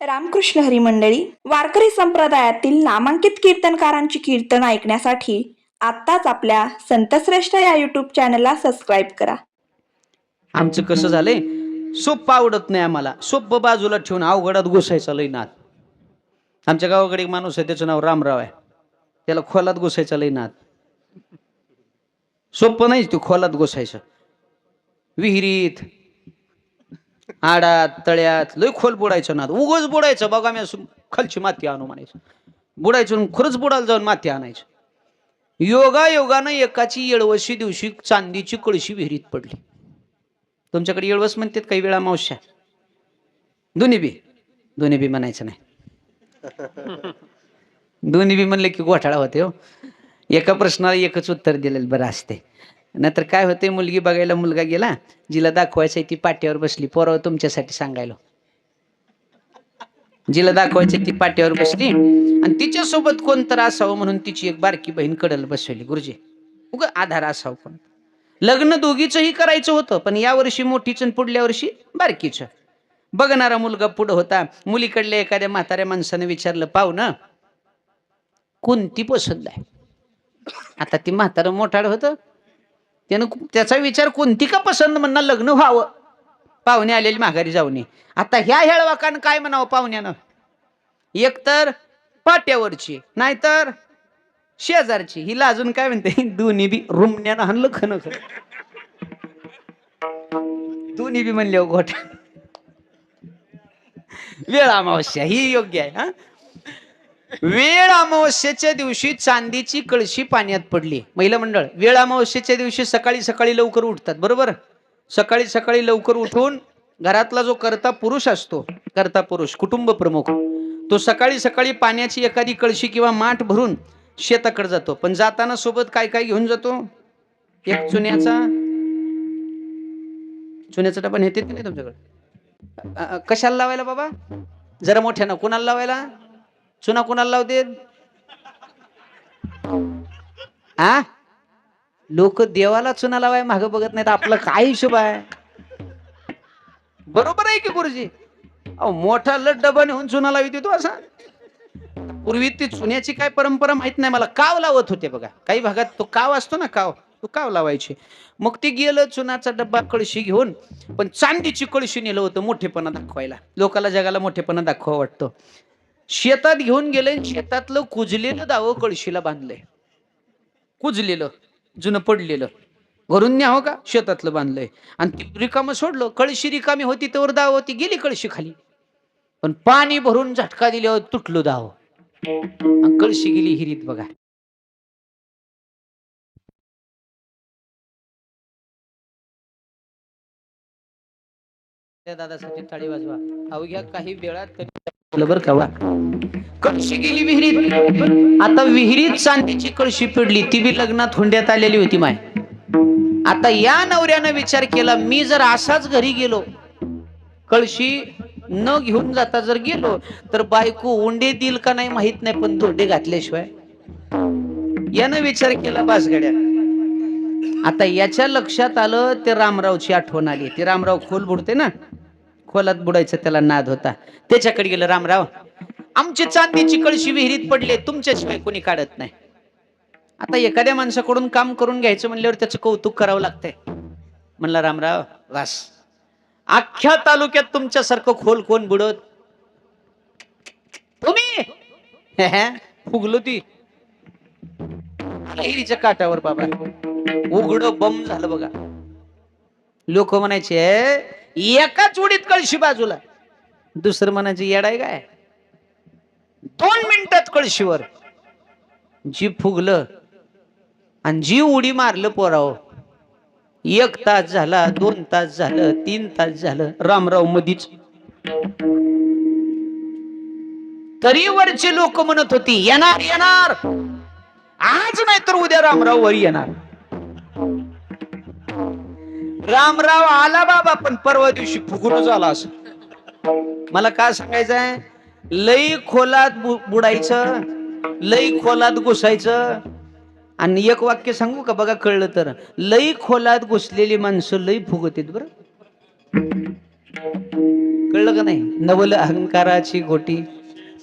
रामकृष्ण हरी मंडळी वारकरी संप्रदायातील नामांकित कीर्तनकारांची कीर्तन ऐकण्यासाठी आत्ताच आपल्या संतश्रेष्ठ या युट्यूब चॅनलला सबस्क्राईब करा. आमचं कसं झालंय? सोप्प आवडत नाही आम्हाला. सोप्प बाजूला ठेवून अवघडात घुसायचा लय नाद. आमच्या गावाकडे एक माणूस आहे त्याचं नाव रामराव आहे. त्याला खोलात घुसायचा लय नाद. नाही तू खोलात घुसायचं. विहिरीत आडात तळ्यात लय खोल बुडायचं ना. उगच बुडायचं बघा मी असं खालची माती आणू म्हणायचं. बुडायचं खरंच बुडायला जाऊन माती आणायचं. योगा योगानं एकाची येळवशी दिवशी चांदीची कळशी विहिरीत पडली. तुमच्याकडे येळवस म्हणतात काही वेळा मावश्या? दोन्ही बी. दोन्ही बी म्हणायचं नाही. दोन्ही बी म्हणले की घोटाळा होते हो. एका प्रश्नाला एकच उत्तर दिलेलं बरं असते नाहीतर काय होते मुलगी बघायला मुलगा गेला जिला दाखवायचं ती पाट्यावर बसली. पोराव तुमच्यासाठी सांगायला. जिला दाखवायचं ती पाट्यावर बसली. आणि तिच्यासोबत कोण तर असावं म्हणून तिची एक बारकी बहीण कडल बसवली गुरुजी. उग आधार असावं कोण? लग्न दोघीचंही करायचं होतं पण या वर्षी मोठीच आणि पुढल्या वर्षी बारकीचं. बघणारा मुलगा पुढं होता. मुलीकडल्या एखाद्या म्हाताऱ्या माणसाने विचारलं पाहू ना कोणती पसंत आहे? आता ती म्हातारं मोठाड होतं. त्यानं त्याचा विचार कोणती का पसंत म्हणणं लग्न व्हावं. पाहुणे आलेली माघारी जाऊ नये आता ह्या हेळवाकानं काय म्हणावं पाहुण्यानं? एकतर पाट्यावरची नाहीतर शेजारची. हिला अजून काय म्हणते? दोन्ही बी रुमण्यानं हाणलं खन दोन्ही बी म्हणले घोट. वेळ अमावस्या ही योग्य आहे हा? वेळ अमावस्येच्या दिवशी चांदीची कळशी पाण्यात पडली. महिला मंडळ वेळ अमावस्येच्या दिवशी सकाळी सकाळी लवकर उठतात बरोबर? सकाळी सकाळी लवकर उठून घरातला जो करता पुरुष असतो करता पुरुष कुटुंब प्रमुख तो सकाळी सकाळी पाण्याची एखादी कळशी किंवा माठ भरून शेताकडे जातो. पण जाताना सोबत काय काय घेऊन जातो? एक चुन्याचा. चुन्याचा डबा नेते नाही तुमच्याकडे? कशाला लावायला बाबा? जरा मोठ्यानं कुणाला लावायला? चुना कुणाला लावते हा लोक देवाला चुना लावाय माग बघत नाहीत आपलं काय हिशोब आहे? बरोबर आहे की गुरुजी? अहो मोठा लट डबा नेऊन चुना लावित तो असा. पूर्वी ती चुन्याची काय परंपरा माहीत नाही मला काव लावत होते बघा. काही भागात तो काव असतो ना काव तो काव लावायचे. मग ती गेलं चुनाचा डब्बा कळशी घेऊन पण चांदीची कळशी नेलं होतं मोठेपणा दाखवायला. लोकाला जगाला मोठेपणा दाखवा वाटतो. शेतात घेऊन गेले शेतातलं कुजलेलं दावं कळशीला बांधलंय कुजलेलं जुनं पडलेलं. घरून न्या हो का? शेतातलं बांधलंय. आणि ती रिकामं सोडलं. कळशी रिकामी होती तर दाव होती गेली कळशी खाली. पण पाणी भरून झटका दिल्यावर तुटलो दाव. कळशी गेली हिरीत बघा. त्या दादासाठी थाळी वाजवा. अवघ्या काही वेळात बरं का कळशी गेली विहिरीत. आता विहिरीत चांदीची कळशी पडली ती बी लग्नात हुंड्यात आलेली होती माय. आता या नवऱ्यानं विचार केला मी जर असाच घरी गेलो कळशी न घेऊन जाता जर गेलो तर बायको उंडे देईल का नाही माहीत नाही पण धोंडे घातल्याशिवाय. यानं विचार केला बासगड्या. आता याच्या लक्षात आलं ते रामरावची आठवण आली. ते रामराव खोल बुडते ना? खोलात बुडायचं त्याला नाद होता. त्याच्याकडे गेलं रामराव आमची चांदीची कळशी विहिरीत पडले तुमच्याशिवाय कोणी काढत नाही. आता एखाद्या माणसाकडून काम करून घ्यायचं म्हणल्यावर त्याचं कौतुक करावं लागतंय. म्हणला रामराव वास. अख्ख्या तालुक्यात तुमच्यासारखं खोल कोण बुडत? तुम्ही! फुगलो ती. हिरीच्या काठावर बाबा. उघड बम झालं बघा. लोक म्हणायचे एकाच उडीत कळशी बाजूला. दुसरं म्हणायचे येडाय काय? दोन मिनिटात कळशीवर. जी फुगलं आणि जी उडी मारलं पोराव. एक तास झाला दोन तास झालं तीन तास झालं रामराव मधीच. तरी वरचे लोक म्हणत होती येणार येणार. आज नाही तर उद्या रामराव वर येणार. रामराव आला बाबा पण परवा दिवशी फुगून झाला असं. मला काय सांगायचंय? लई खोलात बुडायचं लई खोलात घुसायचं. आणि एक वाक्य सांगू का? बघा कळलं तर. लई खोलात घुसलेली माणसं लई फुगत आहेत बरं. कळलं का नाही? नवल अहंकाराची गोटी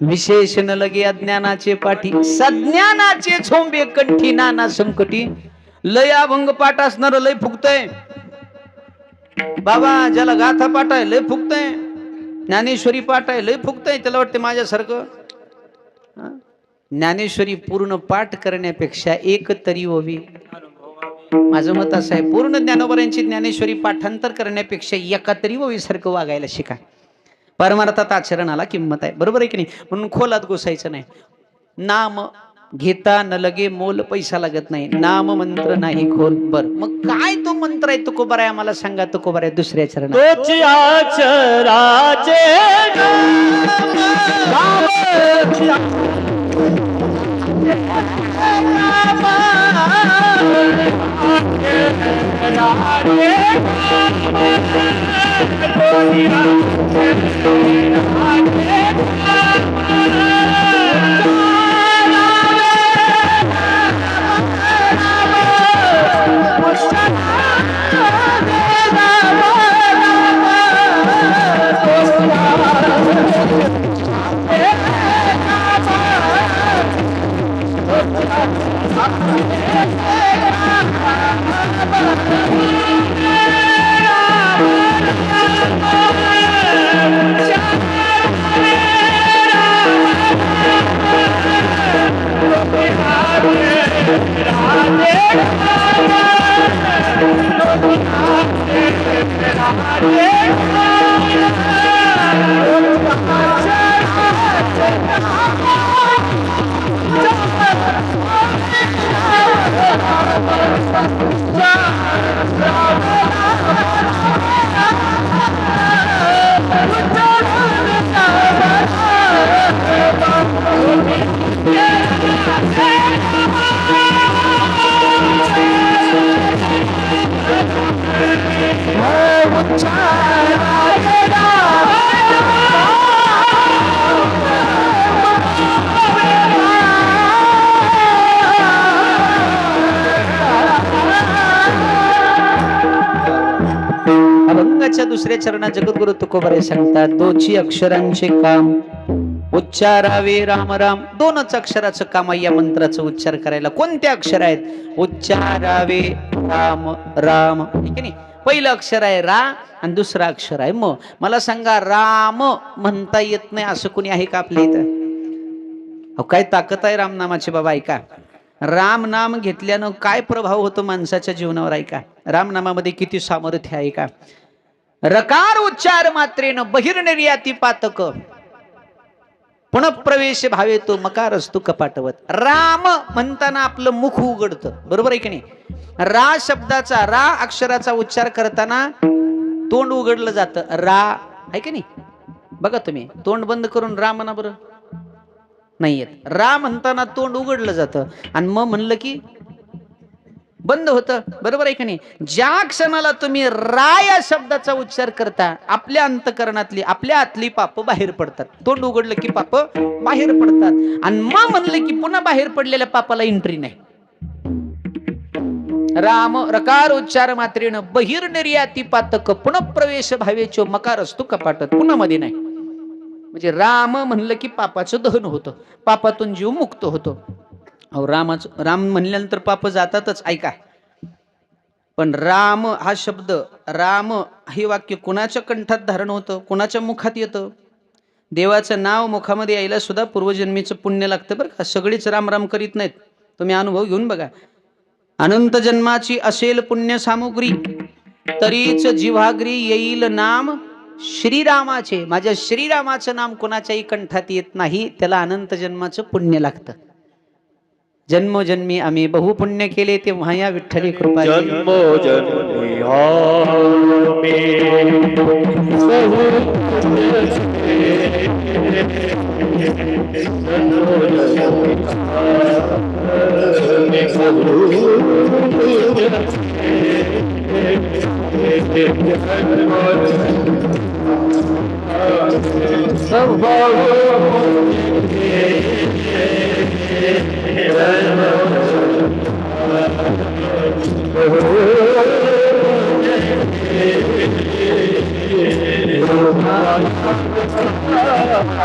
विशेष न लगे अज्ञानाचे पाठी सज्ञानाचे झोंबे कंठी नाना संकटी. लय अभंग पाठ असणार लय फुगतय. बाबा ज्याला गाथा पाठ आहे लय फुगतय ज्ञानेश्वरी पाठ आहे लय फुगतय त्याला वाटते माझ्यासारखं. ज्ञानेश्वरी पूर्ण पाठ करण्यापेक्षा एक तरी ओवी माझं मत असं आहे पूर्ण ज्ञानोबऱ्यांची ज्ञानेश्वरी पाठांतर करण्यापेक्षा एका तरी ओवीसारखं वागायला शिका. परमार्थात आचरणाला किंमत आहे बरोबर आहे की नाही? म्हणून खोलात घुसायचं नाही. नाम घेता न लगे मोल पैसा लागत नाही. नाम मंत्र नाही खोल. बर. मग काय तो मंत्र आहे? तुको कोबर आहे? आम्हाला सांगा तुको कोबर आहे दुसऱ्या चरण अभंगाच्या दुसऱ्या चरणात जगद्गुरु तुकोबारे सांगतात दोची अक्षरांचे काम उच्चारावे राम राम. दोनच अक्षराचं काम आहे या मंत्राचा उच्चार करायला. कोणते अक्षर आहेत? उच्चारावे राम राम. ठीक आहे पहिलं अक्षर आहे रा आणि दुसरं अक्षर आहे म. मला सांगा राम म्हणता येत नाही असं कोणी आहे का आपल्या इथं? अहो काय ताकद आहे रामनामाची बाबा ऐका. राम नाम घेतल्यानं काय प्रभाव होतो माणसाच्या जीवनावर ऐका. रामनामामध्ये किती सामर्थ्य आहे का रकार उच्चार मात्रेनं बहिर्निर्याती पातक. पुनप्रवेश भावे तो मकार असतो कपाटवत. राम म्हणताना आपलं मुख उघडतं. बरोबर आहे की नाही? रा शब्दाचा रा अक्षराचा उच्चार करताना तोंड उघडलं जातं. रा आहे की नाही? बघा तुम्ही तोंड बंद करून रा म्हणा बरं. नाही येत रा म्हणताना तोंड उघडलं जातं. आणि मग म्हणलं की बंद होतं. बरोबर आहे की नाही? ज्या क्षणाला तुम्ही रा या शब्दाचा उच्चार करता आपल्या अंतकरणातली आपल्या आतली पाप बाहेर पडतात. तोंड उघडलं की पाप बाहेर पडतात. आणि मा म्हणलं की पुन्हा बाहेर पडलेल्या पापाला एंट्री नाही. राम रकार उच्चार मात्रेनं बहिर्निर्याती पातक पुनः प्रवेश भावेचो मकार असतो कपाटत. पुन्हा मध्ये नाही. म्हणजे राम म्हणलं की पापाचं दहन होतं. पापातून जीव मुक्त होतो. अहो रामाच राम म्हणल्यानंतर पाप जातातच ऐका. पण राम हा शब्द राम हे वाक्य कुणाच्या कंठात धारण होतं? कुणाच्या मुखात येतं? देवाचं नाव मुखामध्ये यायला सुद्धा पूर्वजन्मीचं पुण्य लागतं बरं का? सगळीच राम राम करीत नाहीत. तुम्ही अनुभव घेऊन बघा. अनंत जन्माची असेल पुण्य सामुग्री तरीच जिव्हाग्री येईल नाम श्रीरामाचे. माझ्या श्रीरामाचं नाम कोणाच्याही कंठात येत नाही त्याला अनंत जन्माचं पुण्य लागतं. जन्मोजन्मी आम्ही बहुपुण्य केले ते माया विठ्ठली कृपा जन्मोजन्मी. जन्मो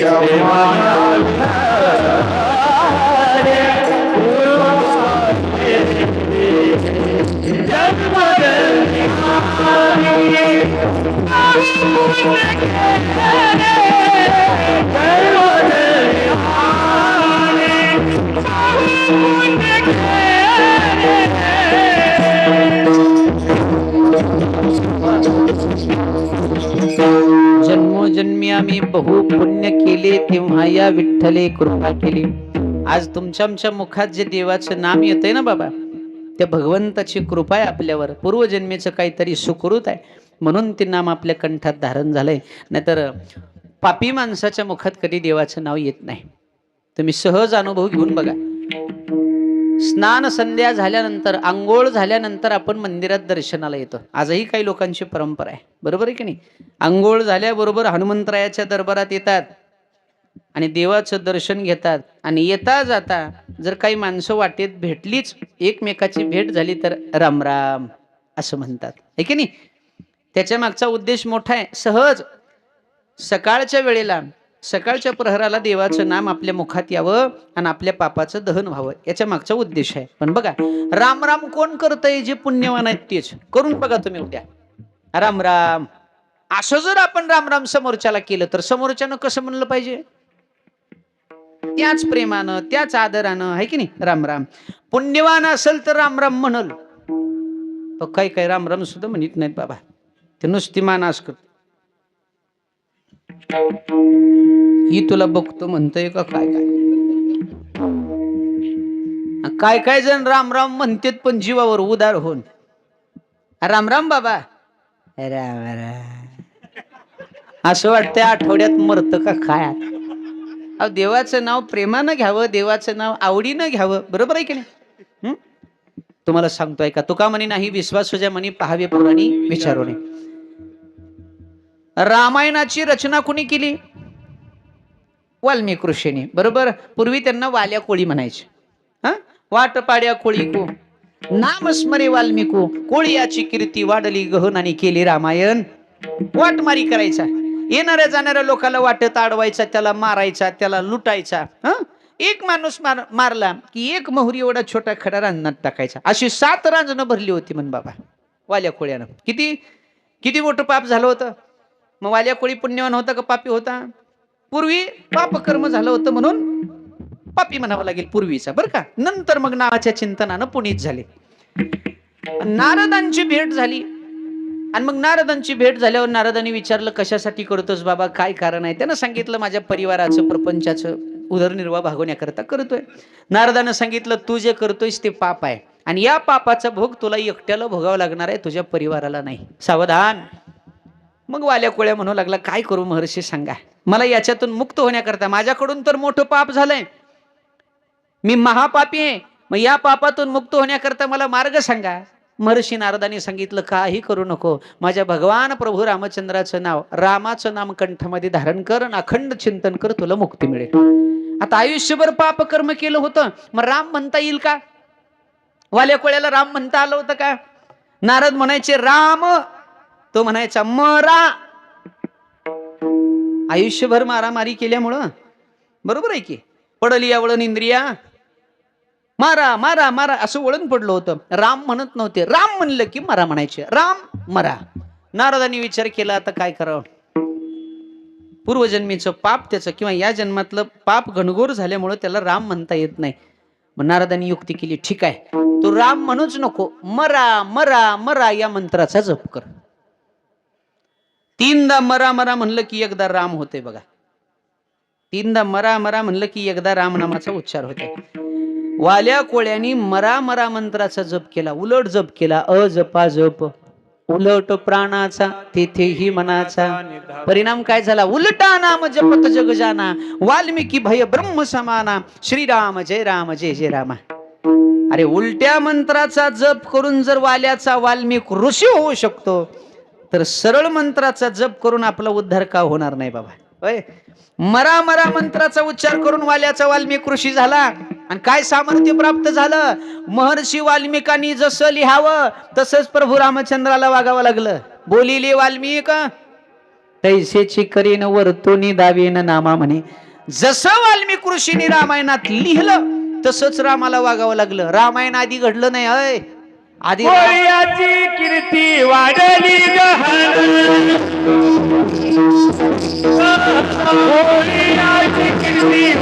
Jawahar आम्ही बहु पुण्य केले तेव्हा या विठ्ठले कृपा केली. आज तुमच्या आमच्या मुखात जे देवाचं नाम येतंय ना बाबा त्या भगवंताची कृपा आहे आपल्यावर. पूर्वजन्मेचं काहीतरी सुकृत आहे म्हणून ते नाम आपल्या कंठात धारण झालंय. नाहीतर पापी माणसाच्या मुखात कधी देवाचं नाव येत नाही. तुम्ही सहज अनुभव घेऊन बघा. स्नान संध्या झाल्यानंतर आंघोळ झाल्यानंतर आपण मंदिरात दर्शनाला येतो. आजही काही लोकांची परंपरा आहे. बरोबर आहे की नाही? आंघोळ झाल्याबरोबर हनुमंतरायाच्या दरबारात येतात आणि देवाचं दर्शन घेतात आणि येता जाता जर काही माणसं वाटेत भेटलीच एकमेकाची भेट झाली तर रामराम असं म्हणतात. आहे की नाही? त्याच्या मागचा उद्देश मोठा आहे. सहज सकाळच्या वेळेला सकाळच्या प्रहराला देवाचं नाम आपल्या मुखात यावं आणि आपल्या पापाचं दहन व्हावं याच्या मागचा उद्देश आहे. पण बघा राम राम कोण करतय जे पुण्यवान आहेत तेच? करून बघा तुम्ही उद्या. राम राम. असं जर आपण राम राम समोरच्याला केलं तर समोरच्यानं कसं म्हणलं पाहिजे? त्याच प्रेमानं त्याच आदरानं आहे की नाही? राम राम. पुण्यवान असेल तर राम राम म्हणल. काही काही राम राम सुद्धा म्हणत नाहीत बाबा. ते नुसती मानास करत ही तुला बघतो म्हणतोय का काय काय? काय काय जण राम राम म्हणतेत पण जीवावर उदार होऊन. राम राम बाबा. राम राम. असं वाटतंय आठवड्यात मरत का काय अहो देवाचं नाव प्रेमानं घ्यावं देवाचं नाव आवडीनं घ्यावं. बरोबर आहे की नाही? तुम्हाला सांगतोय का? तुका म्हणे नाही विश्वास सुजा म्हणे पहावे पुराणी विचारू नये. रामायणाची रचना कुणी केली? वाल्मिक ऋषीने. बरोबर? पूर्वी त्यांना वाल्या कोळी म्हणायचे. हा? वाटपाड्या कोळी को. नाम स्मरे वाल्मिको कोळी याची कीर्ती वाढली गहन आणि केली रामायण. वाटमारी करायचा. येणाऱ्या जाणाऱ्या लोकांना वाटत अडवायचा त्याला मारायचा त्याला लुटायचा. हं? एक माणूस मार मारला की एक मोहरी एवढा छोटा खडा रांजणात टाकायचा. अशी सात रांजणं भरली होती म्हण बाबा. वाल्या कोळ्यानं. किती? किती मोठं पाप झालं होतं? मग वाल्या कोळी पुण्यवान होता का पापी होता? पूर्वी पापकर्म झालं होतं म्हणून पापी म्हणावं लागेल पूर्वीचा बरं का? नंतर मग नावाच्या चिंतनानं पुनीत झाले. नारदांची भेट झाली. आणि मग नारदांची भेट झाल्यावर नारदांनी विचारलं कशासाठी करतोस बाबा? काय कारण आहे? त्यानं सांगितलं माझ्या परिवाराचं प्रपंचाचं उदरनिर्वाह भागवण्याकरता करतोय. नारदानं सांगितलं तू जे करतोयस ते पाप आहे. आणि या पापाचा भोग तुला एकट्याला भोगावा लागणार आहे तुझ्या परिवाराला नाही. सावधान! मग वाल्या कोळ्या म्हणू लागला काय करू महर्षी सांगा. मला याच्यातून मुक्त होण्याकरता माझ्याकडून तर मोठं पाप झालंय. मी महापापी आहे. मग या पापातून मुक्त होण्याकरता मला मार्ग सांगा. महर्षी नारदाने सांगितलं काही करू नको. माझ्या भगवान प्रभू रामचंद्राचं नाव रामाचं नाम कंठामध्ये धारण कर आणि अखंड चिंतन कर तुला मुक्ती मिळेल. आता आयुष्यभर पाप कर्म केलं होतं. मग राम म्हणता येईल का? वाल्या कोळ्याला राम म्हणता आलं होतं का? नारद म्हणायचे राम तो म्हणायचा मरा. आयुष्यभर मारामारी केल्यामुळं? बरोबर आहे की? पडली या वळण इंद्रिया. मारा मारा मारा असं वळण पडलं होतं. राम म्हणत नव्हते. राम म्हणलं की मरा म्हणायचे. राम मरा. नारदांनी विचार केला आता काय करावं? पूर्वजन्मीचं पाप त्याचं किंवा या जन्मातलं पाप घनघोर झाल्यामुळं त्याला राम म्हणता येत नाही. मग नारदांनी युक्ती केली ठीक आहे. तो राम म्हणूच नको. मरा मरा मरा या मंत्राचा जप कर. तीनदा मरा मरा म्हणलं की एकदा राम होते बघा. तीनदा मरा मरा म्हणलं की एकदा राम नामाचा उच्चार होते. वाल्या कोळ्यांनी मरा मरा मंत्राचा जप केला उलट जप केला अ जपा जप उलट प्राणाचा तेथेही मनाचा. परिणाम काय झाला? उलटा नाम जपत जग जाना वाल्मिकी भय ब्रह्म समाना. श्रीराम जय राम जय जय रामा. अरे उलट्या मंत्राचा जप करून जर वाल्याचा वाल्मिक ऋषी होऊ शकतो तर सरळ मंत्राचा जप करून आपला उद्धार का होणार नाही बाबा? होय? मरा मरा मंत्राचा उच्चार करून वाल्याचा वाल्मिक ऋषी झाला. आणि काय सामर्थ्य प्राप्त झालं? महर्षी वाल्मिकांनी जसं लिहावं तसंच प्रभू रामचंद्राला वागावं लागलं. बोलिले वाल्मिक तैसेची करीन वर्तुनी दावीन नामा म्हणे. जसं वाल्मिक ऋषीने रामायणात लिहिलं तसंच रामाला वागावं लागलं. रामायण आधी घडलं नाही अय आधी कीर्ती वाढली कीर्ती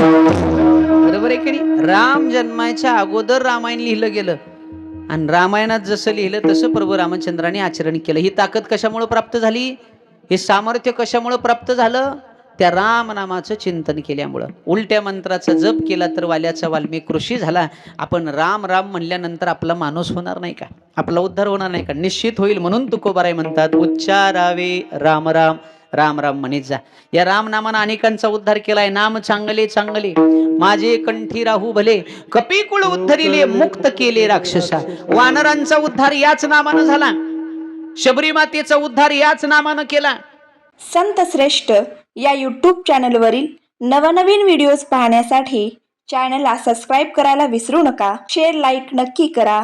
बरोबर आहे की राम जन्माच्या अगोदर रामायण लिहिलं गेलं. आणि रामायणात जसं लिहिलं तसं प्रभू रामचंद्राने आचरण केलं. ही ताकद कशामुळे प्राप्त झाली? हे सामर्थ्य कशामुळे प्राप्त झालं? त्या रामनामाचं चिंतन केल्यामुळं. उलट्या मंत्राचा जप केला तर वाल्याचा वाल्मिक ऋषी झाला. आपण राम राम म्हणल्यानंतर आपला माणूस होणार नाही का? आपला उद्धार होणार नाही का? निश्चित होईल म्हणून तुकोबाराय म्हणतात उच्चारावे राम राम. राम राम म्हणीत जा. या रामनामानं अनेकांचा उद्धार केलाय. नाम चांगले चांगले. माझे कंठी राहू भले. कपिकुळ उद्धरिले मुक्त केले राक्षसा. वानरांचा उद्धार याच नामानं झाला. शबरी मातेचा उद्धार याच नामानं केला. संत श्रेष्ठ या यूट्यूब चॅनलवरील नवनवीन व्हिडिओज पाहण्यासाठी चॅनलला सबस्क्राईब करायला विसरू नका. शेअर लाईक नक्की करा.